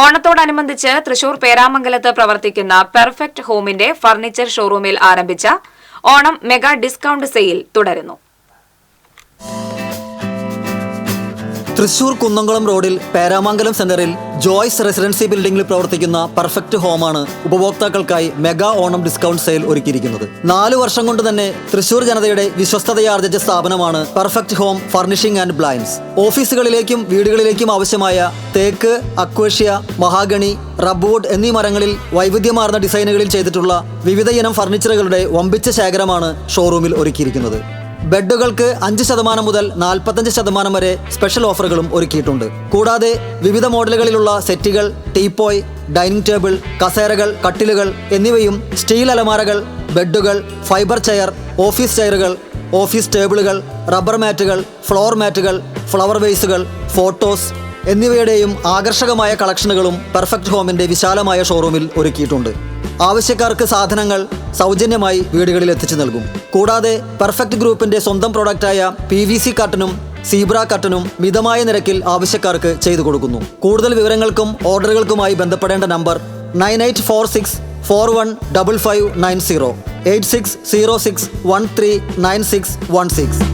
ഓണത്തോടനുബന്ധിച്ച് തൃശൂർ പേരാമംഗലത്ത് പ്രവർത്തിക്കുന്ന perfect ഹോമിന്റെ furniture ഷോറൂമിൽ ആരംഭിച്ച ഓണം മെഗാ ഡിസ്കൗണ്ട് സെയിൽ തുടരുന്നു. തൃശൂർ കുന്നംകുളം റോഡിൽ പേരാമംഗലം സെന്ററിൽ ജോയ്സ് റെസിഡൻസി ബിൽഡിംഗിൽ പ്രവർത്തിക്കുന്ന പെർഫെക്റ്റ് ഹോമാണ് ഉപഭോക്താക്കൾക്കായി മെഗാ ഓണം ഡിസ്കൗണ്ട് സെയിൽ ഒരുക്കിയിരിക്കുന്നത്. നാലു വർഷം കൊണ്ട് തന്നെ തൃശൂർ ജനതയുടെ വിശ്വസ്തതയാർജിച്ച സ്ഥാപനമാണ് perfect home furnishing and blinds. ഓഫീസുകളിലേക്കും വീടുകളിലേക്കും ആവശ്യമായ തേക്ക് അക്വേഷ്യ മഹാഗണി റബ്ബുവുഡ് എന്നീ മരങ്ങളിൽ വൈവിധ്യമാർന്ന ഡിസൈനുകളിൽ ചെയ്തിട്ടുള്ള വിവിധയിനം ഫർണിച്ചറുകളുടെ വമ്പിച്ച ശേഖരമാണ് ഷോറൂമിൽ ഒരുക്കിയിരിക്കുന്നത്. ബെഡുകൾക്ക് അഞ്ച് ശതമാനം മുതൽ നാൽപ്പത്തഞ്ച് ശതമാനം വരെ സ്പെഷ്യൽ ഓഫറുകളും ഒരുക്കിയിട്ടുണ്ട്. കൂടാതെ വിവിധ മോഡലുകളിലുള്ള സെറ്റുകൾ ടീപ്പോയ് ഡൈനിങ് ടേബിൾ കസേരകൾ കട്ടിലുകൾ എന്നിവയും സ്റ്റീൽ അലമാരകൾ ബെഡുകൾ ഫൈബർ ചെയർ ഓഫീസ് ചെയറുകൾ ഓഫീസ് ടേബിളുകൾ റബ്ബർ മാറ്റുകൾ ഫ്ലോർ മാറ്റുകൾ ഫ്ലവർ വേസുകൾ ഫോട്ടോസ് എന്നിവയുടെയും ആകർഷകമായ കളക്ഷനുകളും പെർഫെക്റ്റ് ഹോമിന്റെ വിശാലമായ ഷോറൂമിൽ ഒരുക്കിയിട്ടുണ്ട്. ആവശ്യക്കാർക്ക് സാധനങ്ങൾ സൗജന്യമായി വീടുകളിൽ എത്തിച്ചു നൽകും. കൂടാതെ പെർഫെക്റ്റ് ഗ്രൂപ്പിന്റെ സ്വന്തം പ്രോഡക്റ്റായ പി വി സി കട്ടനും സീബ്ര കട്ടനും മിതമായ നിരക്കിൽ ആവശ്യക്കാർക്ക് ചെയ്തു കൊടുക്കുന്നു. കൂടുതൽ വിവരങ്ങൾക്കും ഓർഡറുകൾക്കുമായി ബന്ധപ്പെടേണ്ട number nine eight four six four one double five nine zero eight six zero six one three nine six one six.